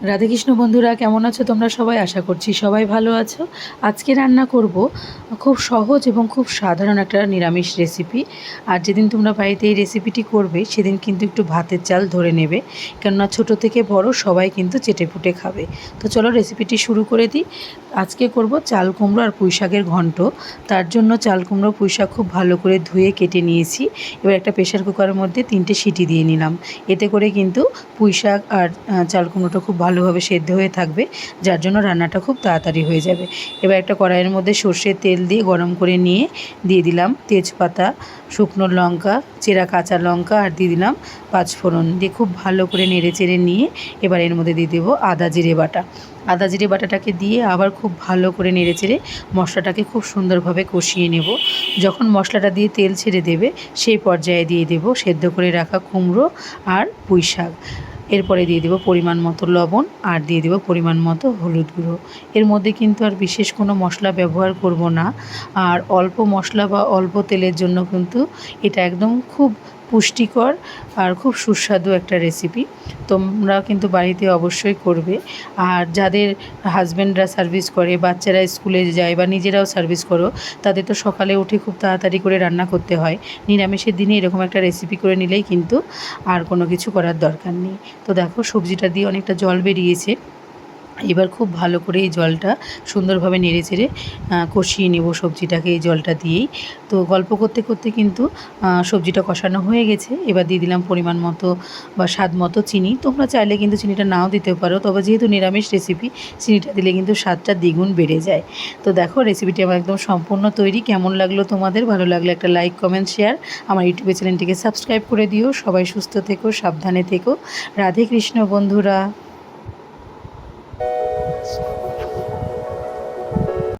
রাধেকৃষ্ণ বন্ধুরা, কেমন আছো তোমরা সবাই? আশা করছি সবাই ভালো আছো। আজকে রান্না করব খুব সহজ এবং খুব সাধারণ একটা নিরামিষ রেসিপি আর যেদিন তোমরা বাড়িতে এই রেসিপিটি করবে, সেদিন কিন্তু একটু ভাতের চাল ধরে নেবে। কেননা ছোট থেকে বড় সবাই কিন্তু চেটেপুটে খাবে। তো চলো রেসিপিটি শুরু করে দিই। আজকে করব চাল কুমড়ো আর পুঁই শাকের ঘন্ট। তার জন্য চাল কুমড়ো, পুঁই শাক খুব ভালো করে ধুয়ে কেটে নিয়েছি। এবার একটা প্রেশার কুকারের মধ্যে তিনটে সিটি দিয়ে নিলাম। এতে করে কিন্তু পুঁই শাক আর চাল কুমড়োটা খুব ভালোভাবে সেদ্ধ হয়ে থাকবে, যার জন্য রান্নাটা খুব তাড়াতাড়ি হয়ে যাবে। এবার একটা কড়াইয়ের মধ্যে সর্ষের তেল দিয়ে গরম করে নিয়ে দিয়ে দিলাম তেজপাতা, শুকনো লঙ্কা, চেরা কাঁচা লঙ্কা আর দিয়ে দিলাম পাঁচফোড়ন দিয়ে খুব ভালো করে নেড়ে চেড়ে নিয়ে এবার এর মধ্যে দিয়ে দেবো আদা জিরে বাটা। আদা জিরে বাটাটাকে দিয়ে আবার খুব ভালো করে নেড়ে চেড়ে মশলাটাকে খুব সুন্দরভাবে কষিয়ে নেব। যখন মশলাটা দিয়ে তেল ছেড়ে দেবে, সেই পর্যায়ে দিয়ে দেব সেদ্ধ করে রাখা কুমড়ো আর পুঁই শাক এরপরে দিয়ে দেবো পরিমাণ মতো লবণ আর দিয়ে দেবো পরিমাণ মতো হলুদ গুঁড়ো। এর মধ্যে কিন্তু আর বিশেষ কোনো মশলা ব্যবহার করব না। আর অল্প মশলা বা অল্প তেলের জন্য কিন্তু এটা একদম খুব পুষ্টিকর আর খুব সুস্বাদু একটা রেসিপি তোমরা কিন্তু বাড়িতে অবশ্যই করবে। আর যাদের হাজব্যান্ডরা সার্ভিস করে, বাচ্চারা স্কুলে যায় বা নিজেরাও সার্ভিস করো, তাদের তো সকালে উঠে খুব তাড়াতাড়ি করে রান্না করতে হয়। নিরামিষের দিনে এরকম একটা রেসিপি করে নিলেই কিন্তু আর কোনো কিছু করার দরকার নেই। তো দেখো, সবজিটা দিয়ে অনেকটা জল বেরিয়েছে। এবার খুব ভালো করে এই জলটা সুন্দরভাবে নেড়ে চেড়ে কষিয়ে নেব সবজিটাকে এই জলটা দিয়েই। তো গল্প করতে করতে কিন্তু সবজিটা কষানো হয়ে গেছে। এবার দিয়ে দিলাম পরিমাণ মতো বা স্বাদ মতো চিনি। তোমরা চাইলে কিন্তু চিনিটা নাও দিতে পারো, তবে যেহেতু নিরামিষ রেসিপি চিনিটা দিলে কিন্তু স্বাদটা দ্বিগুণ বেড়ে যায়। তো দেখো রেসিপিটি আমার একদম সম্পূর্ণ তৈরি। কেমন লাগল তোমাদের? ভালো লাগলে একটা লাইক কমেন্ট শেয়ার আমার ইউটিউব চ্যানেলটিকে সাবস্ক্রাইব করে দিও। সবাই সুস্থ থেকো, সাবধানে থেকো। রাধে কৃষ্ণ বন্ধুরা। Thank you.